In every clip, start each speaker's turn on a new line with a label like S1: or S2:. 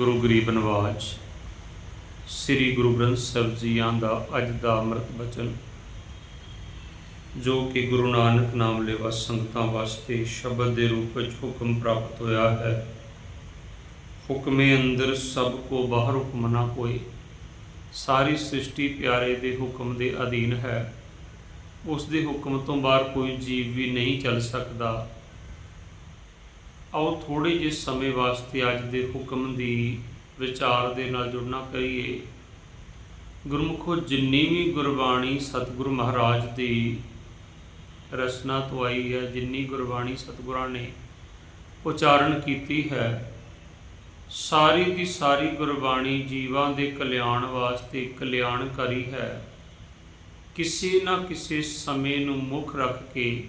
S1: ਗੁਰੂ ਗਰੀਬ ਨਵਾਜ, ਸ੍ਰੀ ਗੁਰੂ ਗ੍ਰੰਥ ਸਾਹਿਬ ਜੀਆਂ ਦਾ ਅੱਜ ਦਾ ਅੰਮ੍ਰਿਤ ਬਚਨ ਜੋ ਕਿ ਗੁਰੂ ਨਾਨਕ ਨਾਮ ਲੈਵਾ ਸੰਗਤਾਂ ਵਾਸਤੇ ਸ਼ਬਦ ਦੇ ਰੂਪ ਵਿੱਚ ਹੁਕਮ ਪ੍ਰਾਪਤ ਹੋਇਆ ਹੈ। ਹੁਕਮੇ ਅੰਦਰ ਸਭ ਕੋ ਬਾਹਰ ਹੁਕਮ ਨਾ ਕੋਈ ਸਾਰੀ ਸ੍ਰਿਸ਼ਟੀ ਪਿਆਰੇ ਦੇ ਹੁਕਮ ਦੇ ਅਧੀਨ ਹੈ। ਉਸ ਦੇ ਹੁਕਮ ਤੋਂ ਬਾਹਰ ਕੋਈ ਜੀਵ ਵੀ ਨਹੀਂ ਚੱਲ ਸਕਦਾ। ਆਓ ਥੋੜੇ ਜਿਹੇ ਸਮੇਂ ਵਾਸਤੇ ਅੱਜ ਦੇ ਹੁਕਮ ਦੀ ਵਿਚਾਰ ਦੇ ਨਾਲ ਜੁੜਨਾ ਕਰੀਏ। ਗੁਰਮੁਖੋ, ਜਿੰਨੀ ਵੀ ਗੁਰਬਾਣੀ ਸਤਿਗੁਰੂ ਮਹਾਰਾਜ ਦੀ ਰਚਨਾ ਤੋਂ ਆਈ ਹੈ, ਜਿੰਨੀ ਗੁਰਬਾਣੀ ਸਤਿਗੁਰਾਂ ਨੇ ਉਚਾਰਨ ਕੀਤੀ ਹੈ, ਸਾਰੀ ਦੀ ਸਾਰੀ ਗੁਰਬਾਣੀ ਜੀਵਾਂ ਦੇ ਕਲਿਆਣ ਵਾਸਤੇ ਕਲਿਆਣਕਾਰੀ ਹੈ। ਕਿਸੇ ਨਾ ਕਿਸੇ ਸਮੇਂ ਨੂੰ ਮੁੱਖ ਰੱਖ ਕੇ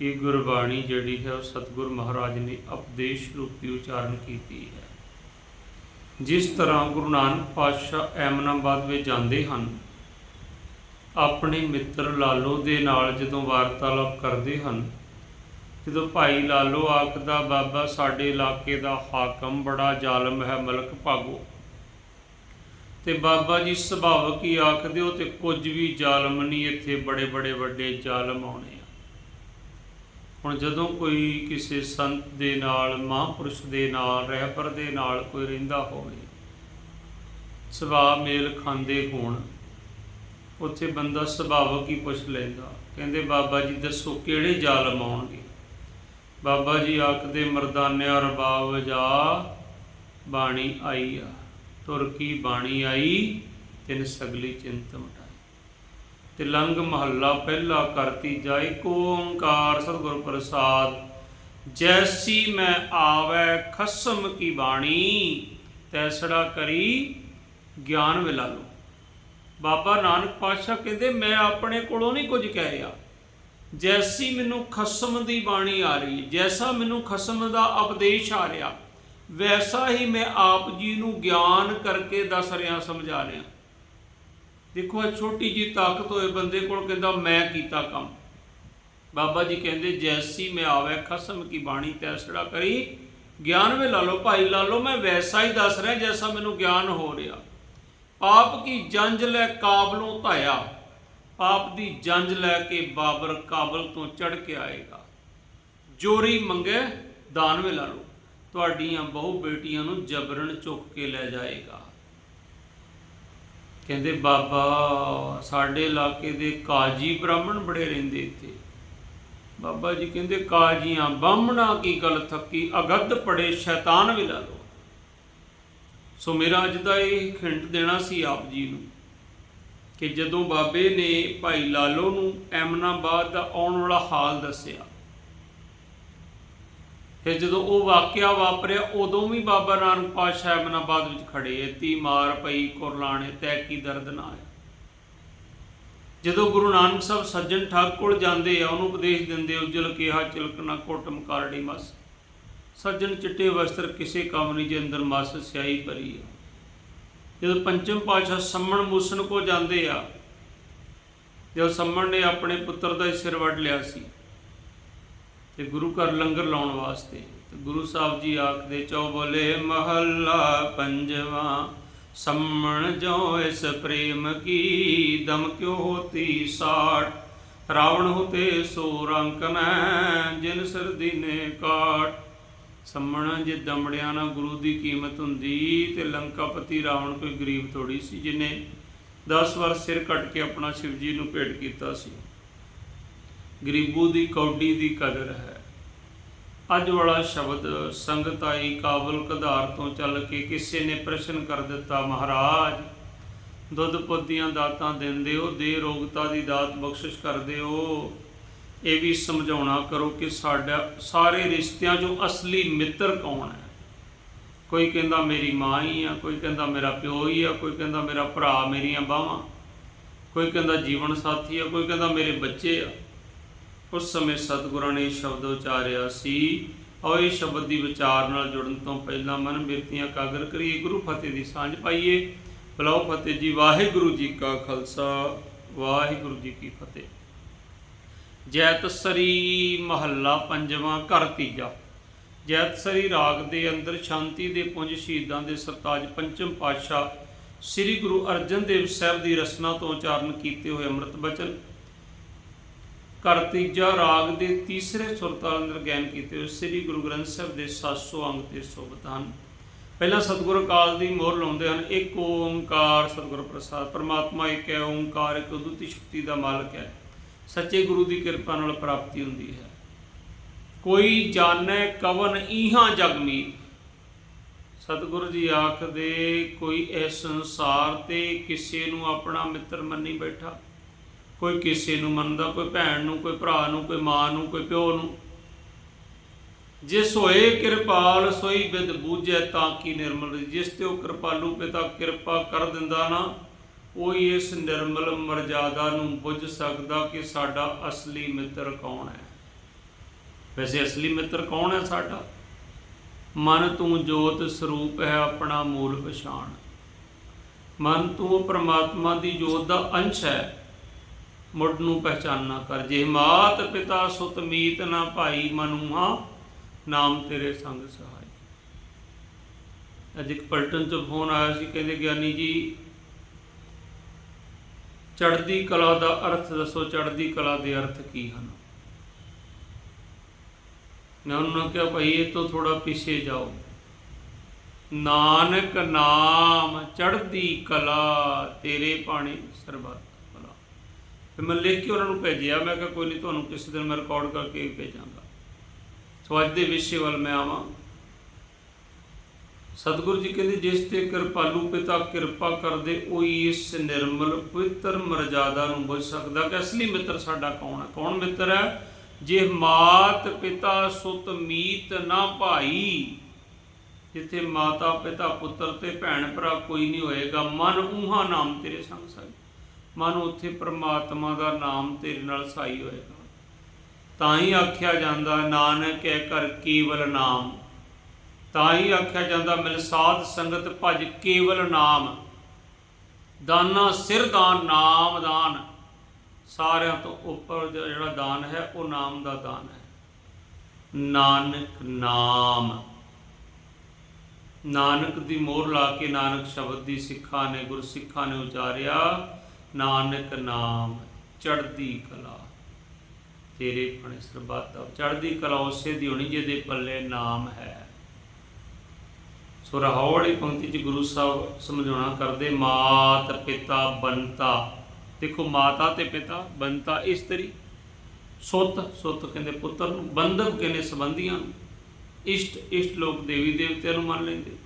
S1: ਇਹ ਗੁਰਬਾਣੀ ਜਿਹੜੀ ਹੈ ਉਹ ਸਤਿਗੁਰ ਮਹਾਰਾਜ ਨੇ ਉਪਦੇਸ਼ ਰੂਪੀ ਉਚਾਰਨ ਕੀਤੀ ਹੈ। ਜਿਸ ਤਰ੍ਹਾਂ ਗੁਰੂ ਨਾਨਕ ਪਾਤਸ਼ਾਹ ਐਮਨਾਬਾਦ ਵਿੱਚ ਜਾਂਦੇ ਹਨ, ਆਪਣੇ ਮਿੱਤਰ ਲਾਲੋ ਦੇ ਨਾਲ ਜਦੋਂ ਵਾਰਤਾਲਾਪ ਕਰਦੇ ਹਨ, ਜਦੋਂ ਭਾਈ ਲਾਲੋ ਆਖਦਾ, ਬਾਬਾ, ਸਾਡੇ ਇਲਾਕੇ ਦਾ ਹਾਕਮ ਬੜਾ ਜ਼ਾਲਮ ਹੈ, ਮਲਕ ਭਾਗੋ। ਤੇ ਬਾਬਾ ਜੀ ਸੁਭਾਵਕ ਹੀ ਆਖਦੇ ਹੋ, ਤੇ ਕੁਝ ਵੀ ਜ਼ਾਲਮ ਨਹੀਂ, ਇੱਥੇ ਬੜੇ ਬੜੇ ਵੱਡੇ ਜ਼ਾਲਮ ਆਉਣੇ ਹੁਣ ਜਦੋਂ ਕੋਈ ਕਿਸੇ ਸੰਤ ਦੇ ਨਾਲ, ਮਹਾਂਪੁਰਸ਼ ਦੇ ਨਾਲ, ਰਹਿਬਰ ਦੇ ਨਾਲ ਕੋਈ ਰਹਿੰਦਾ ਹੋਵੇ ਸੁਭਾਅ ਮੇਲ ਖਾਂਦੇ ਹੋਣ, ਉੱਥੇ ਬੰਦਾ ਸੁਭਾਵਕ ਹੀ ਪੁੱਛ ਲੈਂਦਾ, ਕਹਿੰਦੇ ਬਾਬਾ ਜੀ ਦੱਸੋ ਕਿਹੜੇ ਜ਼ਾਲਮ ਆਉਣਗੇ? ਬਾਬਾ ਜੀ ਆਖਦੇ, ਮਰਦਾਨਿਆ ਰਬਾਬ ਜਾ ਬਾਣੀ ਆਈ ਆ, ਤੁਰ ਕੀ ਬਾਣੀ ਆਈ, ਤਿਨ ਸਗਲੀ ਚਿੰਤ ਮਟਾਈ ਤੇ ਲੰਗ ਮਹੱਲਾ ਪਹਿਲਾ ਕਰਤੀ ਜਾਇ ਕੋ ਓੰਕਾਰ ਸਤਿਗੁਰ ਪ੍ਰਸਾਦ। ਜੈਸੀ ਮੈਂ ਆਵੈ ਖਸਮ ਕੀ ਬਾਣੀ, ਤੈਸੜਾ ਕਰੀ ਗਿਆਨ ਵਿਲਾ ਲੋ ਬਾਬਾ ਨਾਨਕ ਪਾਤਸ਼ਾਹ ਕਹਿੰਦੇ, ਮੈਂ ਆਪਣੇ ਕੋਲੋਂ ਨਹੀਂ ਕੁਝ ਕਹਿ ਰਿਹਾ। ਜੈਸੀ ਮੈਨੂੰ ਖਸਮ ਦੀ ਬਾਣੀ ਆ ਰਹੀ, ਜੈਸਾ ਮੈਨੂੰ ਖਸਮ ਦਾ ਉਪਦੇਸ਼ ਆ ਰਿਹਾ, ਵੈਸਾ ਹੀ ਮੈਂ ਆਪ ਜੀ ਨੂੰ ਗਿਆਨ ਕਰਕੇ ਦੱਸ ਰਿਹਾ, ਸਮਝਾ ਰਿਹਾ। ਦੇਖੋ, ਇਹ ਛੋਟੀ ਜੀ ਤਾਕਤ ਹੋਏ ਬੰਦੇ ਕੋਲ ਕਹਿੰਦਾ, ਮੈਂ ਕੀਤਾ ਕੰਮ। ਬਾਬਾ ਜੀ ਕਹਿੰਦੇ, ਜੈਸੀ ਮੈਂ ਆਵੇ, ਖਸਮ ਕੀ ਬਾਣੀ ਤੈਸੜਾ ਕਰੀ। ਗਿਆਨ ਵਿੱਚ ਲਾ ਲਓ, ਭਾਈ, ਲਾ ਲਓ, ਮੈਂ ਵੈਸਾ ਹੀ ਦੱਸ ਰਿਹਾ ਜੈਸਾ ਮੈਨੂੰ ਗਿਆਨ ਹੋ ਰਿਹਾ। ਪਾਪ ਕੀ ਜੰਜ ਲੈ ਕਾਬਲੋਂ ਧਾਇਆ? ਪਾਪ ਦੀ ਜੰਜ ਲੈ ਕੇ ਬਾਬਰ ਕਾਬਲ ਤੋਂ ਚੜ ਕੇ ਆਏਗਾ। ਜੋਰੀ ਮੰਗੇ, ਦਾਨ ਵਿੱਚ ਲਾ ਲਓ। ਤੁਹਾਡੀਆਂ ਬਹੁ ਬੇਟੀਆਂ ਨੂੰ ਜਬਰਨ ਚੁੱਕ ਕੇ ਲੈ ਜਾਏਗਾ। ਕਹਿੰਦੇ, ਬਾਬਾ, ਸਾਡੇ ਇਲਾਕੇ ਦੇ ਕਾਜੀ ਬ੍ਰਾਹਮਣ ਬੜੇ ਰਹਿੰਦੇ ਇੱਥੇ। ਬਾਬਾ ਜੀ ਕਹਿੰਦੇ, ਕਾਜੀਆਂ, ਬਾਹਮਣਾ ਕੀ ਗੱਲ ਥੱਕੀ? ਅਗੱਧ ਪੜੇ, ਸ਼ੈਤਾਨ ਵੀ ਲਾ ਲੋ ਸੋ ਮੇਰਾ ਅੱਜ ਦਾ ਇਹ ਖਿੰਡ ਦੇਣਾ ਸੀ ਆਪ ਜੀ ਨੂੰ ਕਿ ਜਦੋਂ ਬਾਬੇ ਨੇ ਭਾਈ ਲਾਲੋ ਨੂੰ ਐਮਨਾਬਾਦ ਦਾ ਆਉਣ ਵਾਲਾ ਹਾਲ ਦੱਸਿਆ ਫਿਰ ਜਦੋਂ ਉਹ ਵਾਕਿਆ ਵਾਪਰਿਆ, ਉਦੋਂ ਵੀ ਬਾਬਾ ਨਾਨਕ ਪਾਤਸ਼ਾਹ ਐਮਨਾਬਾਦ ਵਿੱਚ ਖੜੇ। ਐਤੀ ਮਾਰ ਪਈ, ਕੁਰਲਾਣੇ ਤੈ ਕੀ ਦਰਦ ਨਾ ਆਇਆ ਜਦੋਂ ਗੁਰੂ ਨਾਨਕ ਸਾਹਿਬ ਸੱਜਣ ਠਾਕ ਕੋਲ ਜਾਂਦੇ ਆ, ਉਹਨੂੰ ਉਪਦੇਸ਼ ਦਿੰਦੇ ਉਜਲ ਕਿਹਾ, ਚਿਲਕ ਨਾ ਕੋਟ ਮਕਾਰੜੀ ਮਸ। ਸੱਜਣ ਚਿੱਟੇ ਵਸਤਰ ਕਿਸੇ ਕੰਮ ਨਹੀਂ, ਜੇ ਅੰਦਰ ਮਸ ਸਿਆਹੀ ਭਰੀ ਹੈ ਜਦੋਂ ਪੰਚਮ ਪਾਤਸ਼ਾਹ ਸੰਮਣ ਮੂਸਨ ਕੋ ਜਾਂਦੇ ਆ, ਜਦੋਂ ਸੰਮਣ ਨੇ ਆਪਣੇ ਪੁੱਤਰ ਦਾ ਹੀ ਸਿਰ ਵੱਢ ਲਿਆ ਸੀ ਤੇ ਗੁਰੂ ਘਰ ਲੰਗਰ ਲਾਉਣ ਵਾਸਤੇ। ਤੇ ਗੁਰੂ ਸਾਹਿਬ ਜੀ ਆਖਦੇ ਚੌਬਲੇ ਮਹੱਲਾ ਪੰਜਵਾ, ਸੰਮਣ ਜੋ ਇਸ ਪ੍ਰੇਮ ਕੀ, ਦਮ ਕਿਉ ਹੋਤੀ ਸਾਠ? ਰਾਵਣ ਹੋਤੇ ਸੋ ਰੰਕਨੈ ਜਿਨ ਸਿਰ ਦੀਨੇ ਕਾਟ ਸੰਮਣ ਜੇ ਦਮੜਿਆਂ ਨਾਲ ਗੁਰੂ ਦੀ ਕੀਮਤ ਹੁੰਦੀ, ਤੇ ਲੰਕਾਪਤੀ ਰਾਵਣ ਕੋਈ ਗਰੀਬ ਥੋੜੀ ਸੀ, ਜਿਨੇ 10 ਵਾਰ ਸਿਰ ਕੱਟ ਕੇ ਆਪਣਾ ਸ਼ਿਵ ਜੀ ਨੂੰ ਭੇਟ ਕੀਤਾ ਸੀ। ਗਰੀਬੂ ਦੀ ਕੌਡੀ ਦੀ ਕਦਰ ਹੈ। ਅੱਜ ਵਾਲਾ ਸ਼ਬਦ ਸੰਗਤ ਆਈ ਕਾਬਲ ਕਧਾਰ ਤੋਂ ਚੱਲ ਕੇ ਕਿਸੇ ਨੇ ਪ੍ਰਸ਼ਨ ਕਰ ਦਿੱਤਾ, ਮਹਾਰਾਜ, ਦੁੱਧ ਪੁੱਤੀਆਂ ਦਾਤਾਂ ਦਿੰਦੇ ਹੋ, ਦੇ ਰੋਗਤਾ ਦੀ ਦਾਤ ਬਖਸ਼ਿਸ਼ ਕਰਦੇ ਹੋ। ਇਹ ਵੀ ਸਮਝਾਉਣਾ ਕਰੋ ਕਿ ਸਾਡਾ, ਸਾਰੇ ਰਿਸ਼ਤਿਆਂ 'ਚੋਂ ਅਸਲੀ ਮਿੱਤਰ ਕੌਣ ਹੈ? ਕੋਈ ਕਹਿੰਦਾ ਮੇਰੀ ਮਾਂ ਹੀ ਆ, ਕੋਈ ਕਹਿੰਦਾ ਮੇਰਾ ਪਿਓ ਹੀ ਆ, ਕੋਈ ਕਹਿੰਦਾ ਮੇਰਾ ਭਰਾ ਮੇਰੀਆਂ ਬਾਹਾਂ, ਕੋਈ ਕਹਿੰਦਾ ਜੀਵਨ ਸਾਥੀ ਆ, ਕੋਈ ਕਹਿੰਦਾ ਮੇਰੇ ਬੱਚੇ ਆ। ਉਸ ਸਮੇਂ ਸਤਿਗੁਰਾਂ ਨੇ ਸ਼ਬਦ ਉਚਾਰਿਆ ਸੀ। ਔਰ ਇਹ ਸ਼ਬਦ ਦੀ ਵਿਚਾਰ ਨਾਲ ਜੁੜਨ ਤੋਂ ਪਹਿਲਾਂ ਮਨ ਬਿਰਤੀਆਂ ਕਾਗਰ ਕਰੀਏ, ਗੁਰੂ ਫਤਿਹ ਦੀ ਸਾਂਝ ਪਾਈਏ। ਬਲਾਉ ਫਤਿਹ ਜੀ, ਵਾਹਿਗੁਰੂ ਜੀ ਕਾ ਖਾਲਸਾ, ਵਾਹਿਗੁਰੂ ਜੀ ਕੀ ਫਤਿਹ। ਜੈਤ ਸਰੀ ਮਹੱਲਾ ਪੰਜਵਾਂ, ਘਰ ਤੀਜਾ। ਜੈਤਸਰੀ ਰਾਗ ਦੇ ਅੰਦਰ ਸ਼ਾਂਤੀ ਦੇ ਪੁੰਜ ਸ਼ਹੀਦਾਂ ਦੇ ਸਰਤਾਜ ਪੰਚਮ ਪਾਤਸ਼ਾਹ ਸ੍ਰੀ ਗੁਰੂ ਅਰਜਨ ਦੇਵ ਸਾਹਿਬ ਦੀ ਰਸਨਾ ਤੋਂ ਉਚਾਰਨ ਕੀਤੇ ਹੋਏ ਅੰਮ੍ਰਿਤ ਬਚਨ ਘਰ ਤੀਜਾ ਰਾਗ ਦੇ ਤੀਸਰੇ ਸੁਰਤਾਲ ਅੰਦਰ ਗਾਇਨ ਕੀਤੇ ਹੋਏ ਸ੍ਰੀ ਗੁਰੂ ਗ੍ਰੰਥ ਸਾਹਿਬ ਦੇ 700 ਅੰਗ ਤੇ ਸੋਭਤ ਹਨ। ਪਹਿਲਾਂ ਸਤਿਗੁਰ ਕਾਲ ਦੀ ਮੋਹਰ ਲਾਉਂਦੇ ਹਨ। ਇੱਕ ਓੰਕਾਰ ਸਤਿਗੁਰ ਪ੍ਰਸਾਦ, ਪਰਮਾਤਮਾ ਇੱਕ ਹੈ, ਓੰਕਾਰ ਇੱਕ ਉਦੁੱਤੀ ਸ਼ਕਤੀ ਦਾ ਮਾਲਕ ਹੈ। ਸੱਚੇ ਗੁਰੂ ਦੀ ਕਿਰਪਾ ਨਾਲ ਪ੍ਰਾਪਤੀ ਹੁੰਦੀ ਹੈ। ਕੋਈ ਜਾਣੈ ਕਵਨ ਇਹਾਂ ਜਗ ਮੀਤ। ਸਤਿਗੁਰੂ ਜੀ ਆਖਦੇ, ਕੋਈ ਇਸ ਸੰਸਾਰ ਤੇ ਕਿਸੇ ਨੂੰ ਆਪਣਾ ਮਿੱਤਰ ਮੰਨੀ ਬੈਠਾ। ਕੋਈ ਕਿਸੇ ਨੂੰ ਮੰਨਦਾ, ਕੋਈ ਭੈਣ ਨੂੰ, ਕੋਈ ਭਰਾ ਨੂੰ, ਕੋਈ ਮਾਂ ਨੂੰ, ਕੋਈ ਪਿਓ ਨੂੰ। ਜਿਸ ਹੋਏ ਕਿਰਪਾਲ, ਸੋਈ ਬਿਦ ਬੂਝੈ ਤਾਂ ਕੀ ਨਿਰਮਲ ਜਿਸ ਤੇ ਉਹ ਕਿਰਪਾਲੂ ਪਿਤਾ ਕਿਰਪਾ ਕਰ ਦਿੰਦਾ ਨਾ, ਉਹੀ ਇਸ ਨਿਰਮਲ ਮਰਜ਼ਾਦਾ ਨੂੰ ਬੁੱਝ ਸਕਦਾ ਕਿ ਸਾਡਾ ਅਸਲੀ ਮਿੱਤਰ ਕੌਣ ਹੈ। ਵੈਸੇ ਅਸਲੀ ਮਿੱਤਰ ਕੌਣ ਹੈ ਸਾਡਾ? ਮਨ ਤੂੰ ਜੋਤ ਸਰੂਪ ਹੈ ਆਪਣਾ ਮੂਲ ਪਛਾਣ। ਮਨ ਤੂੰ ਪਰਮਾਤਮਾ ਦੀ ਜੋਤ ਦਾ ਅੰਸ਼ ਹੈ। ਮੁੱਢ ਨੂੰ ਪਹਿਚਾਨਣਾ ਕਰ। ਜੇ ਮਾਤ ਪਿਤਾ ਸੁਤ ਮੀਤ ਨਾ ਭਾਈ ਮਨੂਆ ਨਾਮ ਤੇਰੇ ਸੰਗ ਸਹਾਈ। ਅੱਜ ਇੱਕ ਪਲਟਨ ਤੋਂ ਫੋਨ ਆਇਆ ਸੀ, ਕਹਿੰਦੇ ਗਿਆਨੀ ਜੀ, ਚੜ੍ਹਦੀ ਕਲਾ ਦਾ ਅਰਥ ਦੱਸੋ, ਚੜ੍ਹਦੀ ਕਲਾ ਦੇ ਅਰਥ ਕੀ ਹਨ? ਮੈਂ ਉਹਨਾਂ ਨੂੰ ਕਿਹਾ, ਭਾਈ, ਇਹ ਤੋਂ ਥੋੜਾ ਪਿੱਛੇ ਜਾਓ। ਨਾਨਕ ਨਾਮ ਚੜ੍ਹਦੀ ਕਲਾ ਤੇਰੇ ਪਾਣੀ ਸਰਬੱਤ। ਕਲਾ ਫਿਰ ਮੈਂ ਲਿਖ ਕੇ ਉਹਨਾਂ ਨੂੰ ਭੇਜਿਆ। ਮੈਂ ਕਿਹਾ, ਕੋਈ ਨਹੀਂ ਤੁਹਾਨੂੰ ਕਿਸੇ ਦਿਨ ਮੈਂ ਰਿਕਾਰਡ ਕਰਕੇ ਭੇਜਾਂਗਾ। ਸੋ ਅੱਜ ਦੇ ਵਿਸ਼ੇ ਵੱਲ ਮੈਂ ਆਵਾਂ। ਸਤਿਗੁਰੂ ਜੀ ਕਹਿੰਦੇ, ਜਿਸ ਤੇ ਕਿਰਪਾਲੂ ਪਿਤਾ ਕਿਰਪਾ ਕਰਦੇ, ਉਹੀ ਇਸ ਨਿਰਮਲ, ਪਵਿੱਤਰ ਮਰਜ਼ਾਦਾ ਨੂੰ ਬੁੱਝ ਸਕਦਾ। ਕਿ ਅਸਲੀ ਮਿੱਤਰ ਸਾਡਾ ਕੌਣ ਹੈ? ਕੌਣ ਮਿੱਤਰ ਹੈ? ਜੇ ਮਾਤ ਪਿਤਾ ਸੁਤ ਮੀਤ ਨਾ ਭਾਈ, ਜਿੱਥੇ ਮਾਤਾ ਪਿਤਾ ਪੁੱਤਰ ਤੇ ਭੈਣ ਭਰਾ ਕੋਈ ਨਹੀਂ ਹੋਏਗਾ, ਮਨ ਉਹਾ ਨਾਮ ਤੇਰੇ ਸੰਗ ਸਾਈ ਮਨ ਉੱਥੇ ਪ੍ਰਮਾਤਮਾ ਦਾ ਨਾਮ ਤੇਰੇ ਨਾਲ ਸਾਈ ਹੋਏਗਾ। ਤਾਂ ਹੀ ਆਖਿਆ ਜਾਂਦਾ, ਨਾਨਕ ਹੈ ਕਰ ਕੇਵਲ ਨਾਮ। ਤਾਂ ਹੀ ਆਖਿਆ ਜਾਂਦਾ, ਮਿਲ ਸਾਧ ਸੰਗਤ ਭਜ ਕੇਵਲ ਨਾਮ। ਦਾਨਾ ਸਿਰ ਦਾਨ, ਨਾਮ ਦਾਨ। ਸਾਰਿਆਂ ਤੋਂ ਉੱਪਰ ਜੋ, ਜਿਹੜਾ ਦਾਨ ਹੈ, ਉਹ ਨਾਮ ਦਾ ਦਾਨ ਹੈ। ਨਾਨਕ ਨਾਮ। ਨਾਨਕ ਦੀ ਮੋਹਰ ਲਾ ਕੇ ਨਾਨਕ ਸ਼ਬਦ ਦੀ ਸਿੱਖਾਂ ਨੇ, ਗੁਰਸਿੱਖਾਂ ਨੇ ਉਚਾਰਿਆ ਨਾਨਕ ਨਾਮ ਚੜਦੀ ਕਲਾ। ਤੇਰੇ ਪਣੇ ਸਰਬੱਤ ਚੜ੍ਹਦੀ ਕਲਾ ਉਸੇ ਦੀ ਹੋਣੀ ਜਿਹਦੇ ਪੱਲੇ ਨਾਮ ਹੈ। ਸੋ ਰਹਾਉ ਵਾਲੀ ਪੰਕਤੀ ਚ ਗੁਰੂ ਸਾਹਿਬ ਸਮਝਾਉਣਾ ਕਰਦੇ, ਮਾਤ ਪਿਤਾ ਬੰਤਾ। ਦੇਖੋ ਮਾਤਾ ਤੇ ਪਿਤਾ, ਬੰਤਾ ਇਸਤਰੀ ਸੁੱਤ ਸੁੱਤ ਕਹਿੰਦੇ ਪੁੱਤਰ ਨੂੰ ਬੰਧਵ ਕਹਿੰਦੇ ਸੰਬੰਧੀਆਂ ਨੂੰ। ਇਸ਼ਟ ਇਸ਼ਟ ਲੋਕ ਦੇਵੀ ਦੇਵਤਿਆਂ ਨੂੰ ਮੰਨ ਲੈਂਦੇ।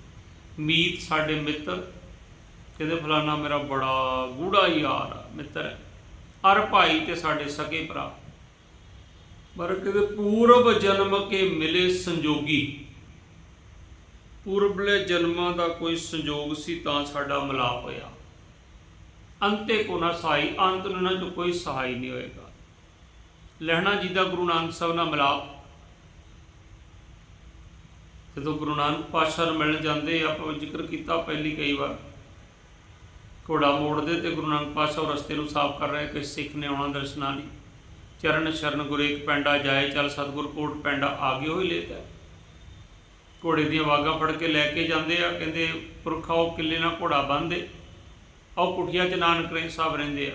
S1: ਮੀਤ ਸਾਡੇ ਮਿੱਤਰ ਕਹਿੰਦੇ ਫਲਾਣਾ ਮੇਰਾ ਬੜਾ ਗੂੜਾ ਯਾਰ ਆ, ਮਿੱਤਰ ਹੈ। ਅਰ ਭਾਈ ਤੇ ਸਾਡੇ ਸਕੇ ਭਰਾ। ਪਰ ਕਹਿੰਦੇ ਪੂਰਬ ਜਨਮ ਕੇ ਮਿਲੇ ਸੰਜੋਗੀ। ਪੂਰਬਲੇ ਜਨਮਾਂ ਦਾ ਕੋਈ ਸੰਜੋਗ ਸੀ ਤਾਂ ਸਾਡਾ ਮਿਲਾਪ ਹੋਇਆ। ਅੰਤੇ ਕੋ ਨਾ ਸਾਈ ਅੰਤ ਨੂੰ ਨਾ ਜੋ ਕੋਈ ਸਹਾਈ ਨਹੀਂ ਹੋਏਗਾ। ਲਹਿਣਾ ਜੀ ਦਾ ਗੁਰੂ ਨਾਨਕ ਸਾਹਿਬ ਨਾਲ ਮਿਲਾਪ। ਜਦੋਂ ਗੁਰੂ ਨਾਨਕ ਪਾਤਸ਼ਾਹ ਨੂੰ ਮਿਲਣ ਜਾਂਦੇ ਆਪਾਂ ਜ਼ਿਕਰ ਕੀਤਾ ਪਹਿਲੀ ਕਈ ਵਾਰ। ਘੋੜਾ ਮੋੜਦੇ ਤੇ ਗੁਰੂ ਨਾਨਕ ਪਾਤਸ਼ਾਹ ਰਸਤੇ ਨੂੰ ਸਾਫ਼ ਕਰ ਰਹੇ ਕਿ ਸਿੱਖ ਨੇ ਆਉਣਾ ਦਰਸ਼ਨਾਂ ਲਈ। ਚਰਨ ਸ਼ਰਨ ਗੁਰੇਕ ਪੈਂਡਾ ਜਾਏ ਚੱਲ ਸਤਿਗੁਰ ਕੋਟ ਪੈਂਡਾ ਆਗੇ ਹੋਈ ਲੇਤਾ ਘੋੜੇ ਦੀਆਂ ਵਾਗਾਂ ਫੜ ਕੇ ਲੈ ਕੇ ਜਾਂਦੇ ਆ, ਕਹਿੰਦੇ, ਪੁਰਖਾ ਉਹ ਕਿੱਲੇ ਨਾਲ ਘੋੜਾ ਬੰਨਦੇ ਉਹ ਕੁਟੀਆਂ 'ਚ ਨਾਨਕ ਰਹਿ ਸਾਹਿਬ ਰਹਿੰਦੇ ਆ।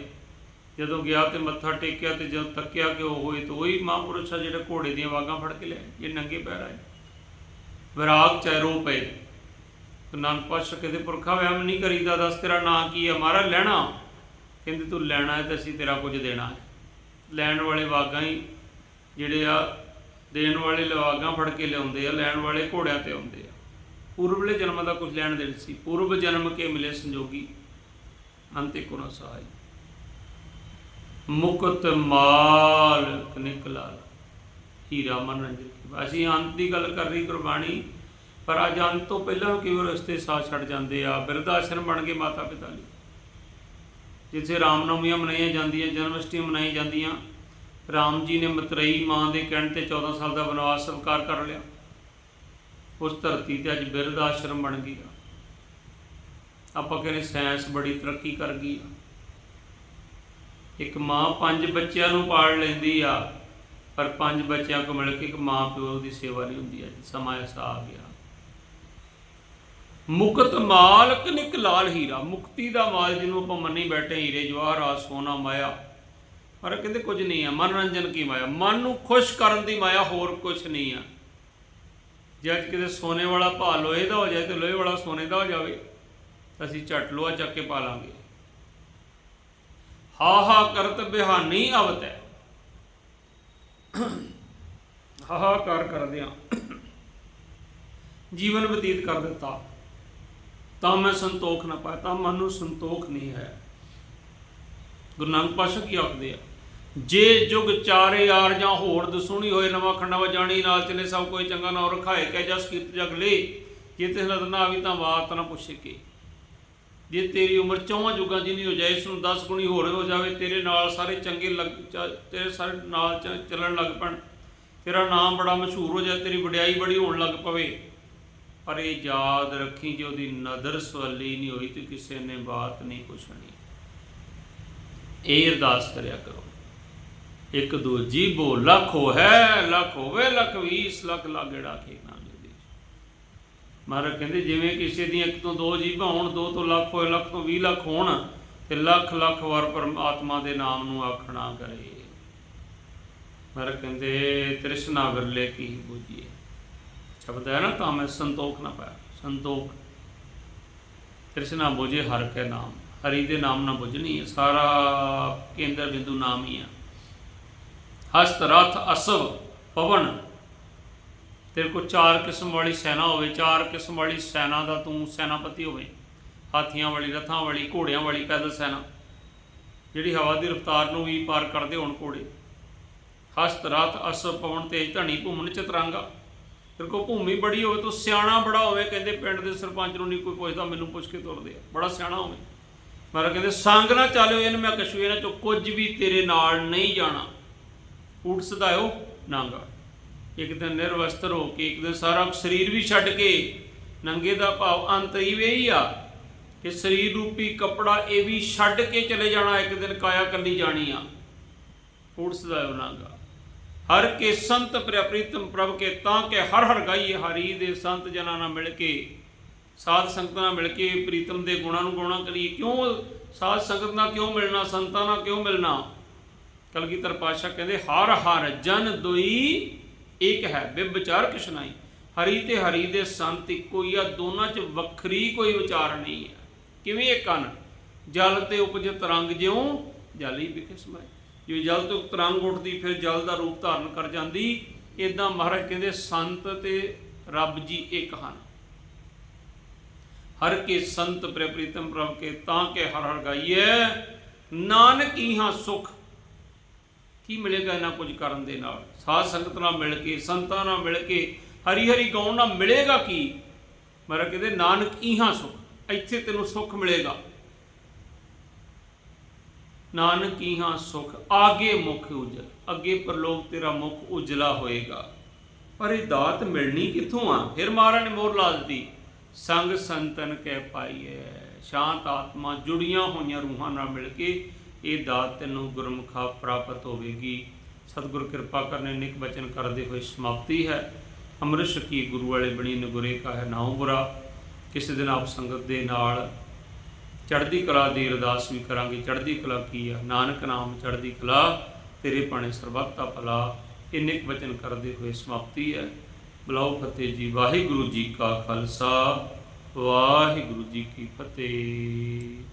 S1: ਜਦੋਂ ਗਿਆ ਤੇ ਮੱਥਾ ਟੇਕਿਆ ਤੇ ਜਦੋਂ ਤੱਕਿਆ ਕਿ ਉਹ ਹੋਏ ਤਾਂ ਉਹੀ ਮਹਾਂਪੁਰਸ਼ ਆ ਜਿਹੜੇ ਘੋੜੇ ਦੀਆਂ ਵਾਗਾਂ ਫੜ ਕੇ ਲੈ ਇਹ ਨੰਗੇ ਪੈਰ ਆਏ। ਵਿਰਾਗ ਚੈਰੋਂ ਪਏ। ਤੇ ਨਾਨਕ ਪਾਤਸ਼ਾਹ ਕਹਿੰਦੇ, ਪੁਰਖਾ ਵਹਿਮ ਨਹੀਂ ਕਰੀਦਾ, ਦੱਸ ਤੇਰਾ ਨਾਂ ਕੀ ਹੈ ਮਹਾਰਾਜ, ਲੈਣਾ। ਕਹਿੰਦੇ, ਤੂੰ ਲੈਣਾ ਹੈ ਤੇ ਅਸੀਂ ਤੇਰਾ ਕੁਝ ਦੇਣਾ ਹੈ। ਲੈਣ ਵਾਲੇ ਵਾਗਾਂ ਹੀ ਜਿਹੜੇ ਆ, ਦੇਣ ਵਾਲੇ ਲਵਾਗਾਂ ਫੜ ਕੇ ਲਿਆਉਂਦੇ ਆ, ਲੈਣ ਵਾਲੇ ਘੋੜਿਆਂ ਤੇ ਆਉਂਦੇ ਆ। ਪੂਰਬਲੇ ਜਨਮ ਦਾ ਕੁਝ ਲੈਣ ਦੇਣ ਸੀ। ਪੂਰਬ ਜਨਮ ਕੇ ਮਿਲੇ ਸੰਜੋਗੀ। ਅੰਤੇ ਕੋ ਨਾ ਸਹਾਈ ਮੁਕਤ ਮਾਲ ਨਿਕਲਾ ਹੀਰਾ ਮਨ ਰੰਜਨ ਅਸੀਂ ਅੰਤ ਦੀ ਗੱਲ ਕਰ ਰਹੀ ਗੁਰਬਾਣੀ ਪਰ ਅੱਜ ਅੰਤ ਤੋਂ ਪਹਿਲਾਂ ਕਿਉਂ ਰਸਤੇ ਸਾਥ ਛੱਡ ਜਾਂਦੇ ਆ ਬਿਰਧ ਆਸ਼ਰਮ ਬਣ ਗਏ ਮਾਤਾ ਪਿਤਾ ਲਈ। ਜਿੱਥੇ ਰਾਮਨਵਮੀਆਂ ਮਨਾਈਆਂ ਜਾਂਦੀਆਂ ਜਨਮਸ਼ਟਮੀ ਮਨਾਈ ਜਾਂਦੀਆਂ, ਰਾਮ ਜੀ ਨੇ ਮਤਰੇਈ ਮਾਂ ਦੇ ਕਹਿਣ ਤੇ 14 ਸਾਲ ਦਾ ਬਨਵਾਸ ਸਵੀਕਾਰ ਕਰ ਲਿਆ। ਉਸ ਧਰਤੀ ਤੇ ਅੱਜ ਬਿਰਧ ਆਸ਼ਰਮ ਬਣ ਗਈ ਆ। ਆਪਾਂ ਕਹਿੰਦੇ ਸਾਇੰਸ ਬੜੀ ਤਰੱਕੀ ਕਰ ਗਈ ਆ। ਇੱਕ ਮਾਂ ਪੰਜ ਬੱਚਿਆਂ ਨੂੰ ਪਾਲ ਲੈਂਦੀ ਆ, ਪਰ ਪੰਜ ਬੱਚਿਆਂ ਕੋ ਮਿਲ ਕੇ ਇੱਕ ਮਾਂ ਪਿਓ ਦੀ ਸੇਵਾ ਨਹੀਂ ਹੁੰਦੀ ਅੱਜ, ਸਮਾਂ ਐਸਾ ਆ ਗਿਆ। ਮੁਕਤ ਮਾਲਕ ਨਿਕ ਲਾਲ ਹੀਰਾ। ਮੁਕਤੀ ਦਾ ਮਾਲ ਜਿਹਨੂੰ ਆਪਾਂ ਮੰਨੀ ਬੈਠੇ ਹੀਰੇ ਜਵਾਹਰਾਤ ਸੋਨਾ, ਮਾਇਆ। ਪਰ ਕਹਿੰਦੇ ਕੁਝ ਨਹੀਂ ਆ। ਮਨੋਰੰਜਨ ਕੀ ਮਾਇਆ? ਮਨ ਨੂੰ ਖੁਸ਼ ਕਰਨ ਦੀ ਮਾਇਆ ਹੋਰ ਕੁਝ ਨਹੀਂ ਆ। ਜੇ ਅੱਜ ਕਿਤੇ ਸੋਨੇ ਵਾਲਾ ਭਾਅ ਲੋਹੇ ਦਾ ਹੋ ਜਾਏ ਤੇ ਲੋਹੇ ਵਾਲਾ ਸੋਨੇ ਦਾ ਹੋ ਜਾਵੇ, ਤਾਂ ਅਸੀਂ ਝਟ ਲੋਹਾ ਚੱਕ ਕੇ ਪਾ ਲਾਂਗੇ। ਹਾ ਹਾ ਕਰਤ ਬਿਹਾਨੀ ਅਵਤੈ। ਹਾਹਾਕਾਰ ਕਰਦਿਆਂ। ਜੀਵਨ ਬਤੀਤ ਕਰ ਦਿੱਤਾ। ਤਾਂ ਮੈਂ ਸੰਤੋਖ ਨਾ ਪਾਇਆ, ਤਾਂ ਮਨ ਨੂੰ ਸੰਤੋਖ ਨਹੀਂ ਹੈ। ਗੁਰੂ ਨਾਨਕ ਪਾਤਸ਼ਾਹ ਕੀ ਆਖਦੇ ਆ? ਜੇ ਜੁਗ ਚਾਰੇ ਯਾਰ ਜਾਂ ਹੋਰ ਦਸੂਣੀ ਹੋਏ, ਨਵਾਂ ਖੰਡਾ ਵਜਾਣੀ ਨਾਲ ਚਲੇ ਸਭ ਕੋਈ ਚੰਗਾ ਨਾ ਰਖਾਏ, ਕਹਿ ਜਸ ਕੀਰਤ ਜਗ ਲੇ। ਜੇ ਤਿਸ ਨਦਰ ਨਾ ਆਵੀ ਤਾਂ ਬਾਤ ਨਾ ਪੁੱਛੇ ਕੇ। ਜੇ ਤੇਰੀ ਉਮਰ ਚੌਵਾਂ ਜੁਗਾਂ ਜਿੰਨੀ ਹੋ ਜਾਏ, ਇਸ ਨੂੰ 10 ਗੁਣੀ ਹੋਰ ਹੋ ਜਾਵੇ, ਤੇਰੇ ਨਾਲ ਸਾਰੇ ਚੰਗੇ ਲੱਗ ਚ- ਤੇਰੇ ਸਾਰੇ ਨਾਲ ਚੱਲਣ ਲੱਗ ਪੈਣ। ਤੇਰਾ ਨਾਮ ਬੜਾ ਮਸ਼ਹੂਰ ਹੋ ਜਾਏ, ਤੇਰੀ ਵਡਿਆਈ ਬੜੀ ਹੋਣ ਲੱਗ ਪਵੇ। ਪਰ ਇਹ ਯਾਦ ਰੱਖੀ ਜੇ ਉਹਦੀ ਨਦਰ ਸਵੱਲੀ ਨਹੀਂ ਹੋਈ ਤੇ ਕਿਸੇ ਨੇ ਬਾਤ ਨਹੀਂ ਪੁੱਛਣੀ। ਇਹ ਅਰਦਾਸ ਕਰਿਆ ਕਰੋ। ਇੱਕ ਦੂਜੀ ਬੋ ਲੱਖ ਹੈ ਲੱਖ ਹੋਵੇ, ਲੱਖ 20 ਲੱਖ ਲਾਗੜਾ ਕੇ ਨਾਮ ਦੇ ਮਹਾਰਾਜ ਕਹਿੰਦੇ, ਜਿਵੇਂ ਕਿਸੇ ਦੀਆਂ ਇੱਕ ਤੋਂ ਦੋ ਜੀਭਾਂ ਹੋਣ, ਦੋ ਤੋਂ ਲੱਖ ਹੋਏ, ਲੱਖ ਤੋਂ 20 ਲੱਖ ਹੋਣ, ਤੇ ਲੱਖ ਲੱਖ ਵਾਰ ਪਰਮਾਤਮਾ ਦੇ ਨਾਮ ਨੂੰ ਆਖਣਾ ਕਰੇ। ਮਹਾਰਾਜ ਕਹਿੰਦੇ, ਤ੍ਰਿਸ਼ਨਾ ਵਿਰਲੇ ਕੀ ਬੁਝੀਏ। ਸ਼ਬਦ ਹੈ ਨਾ ਤਾਂ ਮੈਂ ਸੰਤੋਖ ਨਾ ਪਾਇਆ। ਸੰਤੋਖ। ਤ੍ਰਿਸ਼ਨਾ ਬੁਝੇ ਹਰ ਕੇ ਨਾਮ। ਹਰੀ ਦੇ ਨਾਮ ਨਾਲ ਬੁਝਣੀ ਹੈ। ਸਾਰਾ ਕੇਂਦਰ ਬਿੰਦੂ ਨਾਮ ਹੀ ਆ ਹਸਤ ਰਥ ਅਸਵ ਪਵਨ। ਤੇਰੇ ਕੋਲ ਚਾਰ ਕਿਸਮ ਵਾਲੀ ਸੈਨਾ ਹੋਵੇ, ਚਾਰ ਕਿਸਮ ਵਾਲੀ ਸੈਨਾ ਦਾ ਤੂੰ ਸੈਨਾਪਤੀ ਹੋਵੇ। ਹਾਥੀਆਂ ਵਾਲੀ, ਰਥਾਂ ਵਾਲੀ, ਘੋੜਿਆਂ ਵਾਲੀ ਪੈਦਲ ਸੈਨਾ। ਜਿਹੜੀ ਹਵਾ ਦੀ ਰਫ਼ਤਾਰ ਨੂੰ ਵੀ ਪਾਰ ਕਰਦੇ ਹੋਣ ਘੋੜੇ। ਹਸਤ ਰਥ ਅਸਵ ਪਵਨ ਤੇਜ ਧਣੀ ਭੂਮਨ ਚਤਰੰਗਾ। ਤੇਰੇ ਕੋਲ ਭੂਮੀ ਬੜੀ ਹੋਵੇ ਤੂੰ ਸਿਆਣਾ ਬੜਾ ਹੋਵੇ, ਕਹਿੰਦੇ ਪਿੰਡ ਦੇ ਸਰਪੰਚ ਨੂੰ ਨਹੀਂ ਕੋਈ ਪੁੱਛਦਾ, ਮੈਨੂੰ ਪੁੱਛ ਕੇ ਤੁਰਦੇ ਆ। ਬੜਾ ਸਿਆਣਾ ਹੋਵੇ। ਮਹਾਰਾਜ ਕਹਿੰਦੇ, ਸੰਗ ਨਾ ਚਾਲਿਓ ਇਹਨ, ਮੈਂ ਕਛੂ ਇਹਨਾਂ ਚੋਂ ਕੁਝ ਵੀ ਤੇਰੇ ਨਾਲ ਨਹੀਂ ਜਾਣਾ। ਊਟ ਸਦਾਇਓ, ਨਾਂਗਾ। ਇੱਕ ਦਿਨ ਨਿਰਵਸਤਰ ਹੋ ਕੇ, ਇੱਕ ਦਿਨ ਸਾਰਾ ਸਰੀਰ ਵੀ ਛੱਡ ਕੇ, ਨੰਗੇ ਦਾ ਭਾਵ ਅੰਤ ਹੀ ਵੇ ਹੀ ਆ ਕਿ ਸਰੀਰ ਰੂਪੀ ਕਪੜਾ ਇਹ ਵੀ ਛੱਡ ਕੇ ਚਲੇ ਜਾਣਾ, ਇੱਕ ਦਿਨ ਕਾਇਆ ਕੱਲੀ ਜਾਣੀ ਆ। ਊਟ ਸਦਾਇਓ, ਨਾਂਗਾ। ਹਰ ਕੇ ਸੰਤ ਪ੍ਰਿਯ ਪ੍ਰਭ ਕੇ, ਤਾਂ ਕਿ ਹਰ ਹਰ ਗਾਈਏ ਹਰੀ ਦੇ ਸੰਤ ਜਨਾਂ ਨਾਲ ਮਿਲ ਕੇ, ਸਾਧ ਸੰਗਤਾਂ ਨਾਲ ਮਿਲ ਕੇ ਪ੍ਰੀਤਮ ਦੇ ਗੁਣਾਂ ਨੂੰ ਗਾਉਣਾ ਕਰੀਏ। ਕਿਉਂ ਸਾਧ ਸੰਗਤ ਨਾਲ ਕਿਉਂ ਮਿਲਣਾ, ਸੰਤਾਂ ਨਾਲ ਕਿਉਂ ਮਿਲਣਾ? ਕਲਗੀਧਰ ਪਾਤਸ਼ਾਹ ਕਹਿੰਦੇ, ਹਰ ਹਰ ਜਨ ਦੋਈ ਇੱਕ ਹੈ ਬਿਵਚਾਰ ਕਿਛ ਨਹੀਂ। ਹਰੀ ਤੇ ਹਰੀ ਦੇ ਸੰਤ ਇੱਕੋ ਹੀ ਆ, ਦੋਨਾਂ 'ਚ ਵੱਖਰੀ ਕੋਈ ਵਿਚਾਰ ਨਹੀਂ ਹੈ। ਕਿਵੇਂ ਇਹ ਕੰਨ? ਜਲ ਤੇ ਉਪਜ ਤਰੰਗ ਜਿਉ ਹੀ ਵਿਖੇ ਸਮਾਏ। ਜਿਵੇਂ ਜਲ ਤੋਂ ਤਰੰਗ ਉੱਠਦੀ, ਫਿਰ ਜਲ ਦਾ ਰੂਪ ਧਾਰਨ ਕਰ ਜਾਂਦੀ। ਇਦਾਂ ਮਹਾਰਾਜ ਕਹਿੰਦੇ, ਸੰਤ ਤੇ ਰੱਬ ਜੀ ਇੱਕ ਹਨ। ਹਰ ਕੇ ਸੰਤ ਪ੍ਰਿਯ ਪ੍ਰੀਤਮ ਪ੍ਰਭ ਕੇ, ਤਾਂ ਕੇ ਹਰ ਹਰ ਗਾਈਏ ਨਾਨਕ ਇਹਾਂ ਸੁਖ। ਕੀ ਮਿਲੇਗਾ ਇਹਨਾਂ ਕੁਝ ਕਰਨ ਦੇ ਨਾਲ? ਸਾਧ ਸੰਗਤ ਨਾਲ ਮਿਲ ਕੇ, ਸੰਤਾਂ ਨਾਲ ਮਿਲ ਕੇ, ਹਰੀ ਹਰੀ ਗਾਉਣ ਨਾਲ ਮਿਲੇਗਾ ਕੀ? ਮਹਾਰਾਜ ਕਹਿੰਦੇ, ਨਾਨਕ ਇਹਾਂ ਸੁਖ। ਇੱਥੇ ਤੈਨੂੰ ਸੁਖ ਮਿਲੇਗਾ। ਨਾਨਕ ਇਹਾਂ ਸੁਖ, ਆਗੇ ਮੁਖ ਉਜਲ। ਅੱਗੇ ਪ੍ਰਲੋਕ ਤੇਰਾ ਮੁਖ ਉਜਲਾ ਹੋਏਗਾ। ਪਰ ਇਹ ਦਾਤ ਮਿਲਣੀ ਕਿੱਥੋਂ ਆ? ਫਿਰ ਮਹਾਰਾਜ ਨੇ ਮੋਹਰ ਲਾ ਦਿੱਤੀ ਸੰਗ ਸੰਤਨ ਕਹਿ ਪਾਈਐ। ਸ਼ਾਂਤ ਆਤਮਾ ਜੁੜੀਆਂ ਹੋਈਆਂ ਰੂਹਾਂ ਨਾਲ ਮਿਲ ਕੇ ਇਹ ਦਾਤ ਤੈਨੂੰ ਗੁਰਮੁਖਾ ਪ੍ਰਾਪਤ ਹੋਵੇਗੀ। ਸਤਿਗੁਰ ਕਿਰਪਾ ਕਰਨੇ ਨਿਕ ਬਚਨ ਕਰਦੇ ਹੋਏ ਸਮਾਪਤੀ ਹੈ। ਅੰਮ੍ਰਿਤ ਛਕੀ ਗੁਰੂ ਵਾਲੇ ਬਣੀ ਨਗੁਰੇ ਕਾ ਹੈ ਨਾਉ ਬੁਰਾ। ਕਿਸੇ ਦਿਨ ਆਪ ਸੰਗਤ ਦੇ ਨਾਲ ਚੜ੍ਹਦੀ ਕਲਾ ਦੀ ਅਰਦਾਸ ਵੀ ਕਰਾਂਗੇ। ਚੜ੍ਹਦੀ ਕਲਾ ਕੀ ਆ? ਨਾਨਕ ਨਾਮ ਚੜ੍ਹਦੀ ਕਲਾ, ਤੇਰੇ ਪਾਣੇ ਸਰਬੱਤ ਦਾ ਭਲਾ। ਇੰਨੇ ਕੁ ਵਚਨ ਕਰਦੇ ਹੋਏ ਸਮਾਪਤੀ ਹੈ। ਬਲਾਉ ਫਤਿਹ ਜੀ, ਵਾਹਿਗੁਰੂ ਜੀ ਕਾ ਖਾਲਸਾ, ਵਾਹਿਗੁਰੂ ਜੀ ਕੀ ਫਤਿਹ।